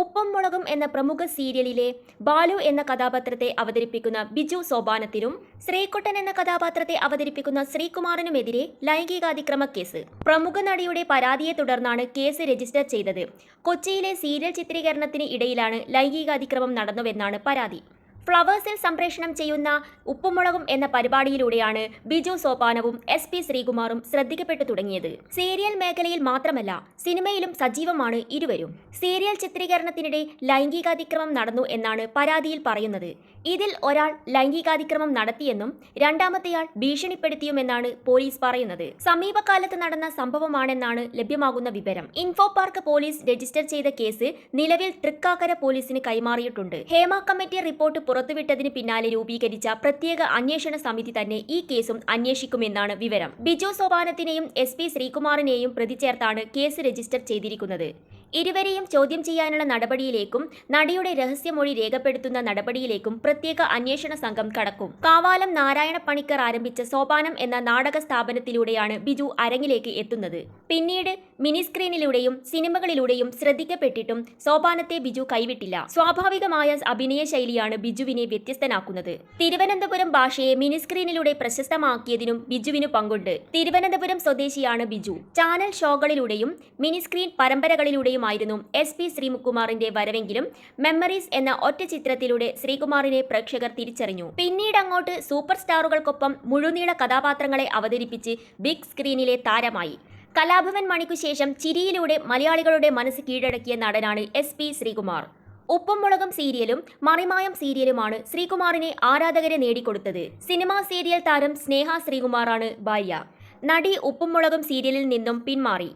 ഉപ്പും മുളകും എന്ന പ്രമുഖ സീരിയലിലെ ബാലു എന്ന കഥാപാത്രത്തെ അവതരിപ്പിക്കുന്ന ബിജു സോപാനത്തിനും ശ്രീകുട്ടൻ എന്ന കഥാപാത്രത്തെ അവതരിപ്പിക്കുന്ന ശ്രീകുമാറിനുമെതിരെ ലൈംഗികാതിക്രമ കേസ്. പ്രമുഖ നടിയുടെ പരാതിയെ തുടർന്നാണ് കേസ് രജിസ്റ്റർ ചെയ്തത്. കൊച്ചിയിലെ സീരിയൽ ചിത്രീകരണത്തിന് ഇടയിലാണ് ലൈംഗികാതിക്രമം നടന്നുവെന്നാണ് പരാതി. ഫ്ലവേഴ്സിൽ സംപ്രേഷണം ചെയ്യുന്ന ഉപ്പുമുളകും എന്ന പരിപാടിയിലൂടെയാണ് ബിജു സോപാനവും എസ് പി ശ്രീകുമാറും ശ്രദ്ധിക്കപ്പെട്ടു തുടങ്ങിയത്. സീരിയൽ മേഖലയിൽ മാത്രമല്ല സിനിമയിലും സജീവമാണ് ഇരുവരും. സീരിയൽ ചിത്രീകരണത്തിനിടെ ലൈംഗികാതിക്രമം നടന്നു എന്നാണ് പരാതിയിൽ പറയുന്നത്. ഇതിൽ ഒരാൾ ലൈംഗികാതിക്രമം നടത്തിയെന്നും രണ്ടാമത്തെയാൾ ഭീഷണിപ്പെടുത്തിയുമെന്നാണ് പോലീസ് പറയുന്നത്. സമീപകാലത്ത് നടന്ന സംഭവമാണെന്നാണ് ലഭ്യമാകുന്ന വിവരം. ഇൻഫോ പാർക്ക് പോലീസ് രജിസ്റ്റർ ചെയ്ത കേസ് നിലവിൽ തൃക്കാക്കര പോലീസിന് കൈമാറിയിട്ടുണ്ട്. ഹേമ കമ്മിറ്റി റിപ്പോർട്ട് പുറത്തുവിട്ടതിന് പിന്നാലെ രൂപീകരിച്ച പ്രത്യേക അന്വേഷണ സമിതി തന്നെ ഈ കേസും അന്വേഷിക്കുമെന്നാണ് വിവരം. ബിജു സോപാനത്തിനെയും എസ് പി ശ്രീകുമാറിനെയും പ്രതി ചേർത്താണ് കേസ് രജിസ്റ്റർ ചെയ്തിരിക്കുന്നത്. ഇരുവരെയും ചോദ്യം ചെയ്യാനുള്ള നടപടിയിലേക്കും നടിയുടെ രഹസ്യമൊഴി രേഖപ്പെടുത്തുന്ന നടപടിയിലേക്കും പ്രത്യേക അന്വേഷണ സംഘം കടക്കും. കാവാലം നാരായണ പണിക്കർ ആരംഭിച്ച സോപാനം എന്ന നാടക സ്ഥാപനത്തിലൂടെയാണ് ബിജു അരങ്ങിലേക്ക് എത്തുന്നത്. പിന്നീട് മിനി സ്ക്രീനിലൂടെയും സിനിമകളിലൂടെയും ശ്രദ്ധിക്കപ്പെട്ടിട്ടും സോപാനത്തെ ബിജു കൈവിട്ടില്ല. സ്വാഭാവികമായ അഭിനയ ശൈലിയാണ് ബിജുവിനെ വ്യത്യസ്തനാക്കുന്നത്. തിരുവനന്തപുരം ഭാഷയെ മിനിസ്ക്രീനിലൂടെ പ്രശസ്തമാക്കിയതിനും ബിജുവിന് പങ്കുണ്ട്. തിരുവനന്തപുരം സ്വദേശിയാണ് ബിജു. ചാനൽ ഷോകളിലൂടെയും മിനി സ്ക്രീൻ പരമ്പരകളിലൂടെയുമായിരുന്നു എസ് പി ശ്രീകുമാറിന്റെ വരവെങ്കിലും മെമ്മറീസ് എന്ന ഒറ്റ ചിത്രത്തിലൂടെ ശ്രീകുമാറിനെ പ്രേക്ഷകർ തിരിച്ചറിഞ്ഞു. പിന്നീട് അങ്ങോട്ട് സൂപ്പർ സ്റ്റാറുകൾക്കൊപ്പം മുഴുനീള കഥാപാത്രങ്ങളെ അവതരിപ്പിച്ച് ബിഗ് സ്ക്രീനിലെ താരമായി. കലാഭവൻ മണിക്കു ശേഷം ചിരിയിലൂടെ മലയാളികളുടെ മനസ്സ് കീഴടക്കിയ നടനാണ് എസ് പി ശ്രീകുമാർ. ഉപ്പുമുളകം സീരിയലും മറിമായം സീരിയലുമാണ് ശ്രീകുമാറിനെ ആരാധകരെ നേടിക്കൊടുത്തത്. സിനിമാ സീരിയൽ താരം സ്നേഹ ശ്രീകുമാറാണ് ഭാര്യ. നടി ഉപ്പുമുളകം സീരിയലിൽ നിന്നും പിന്മാറി.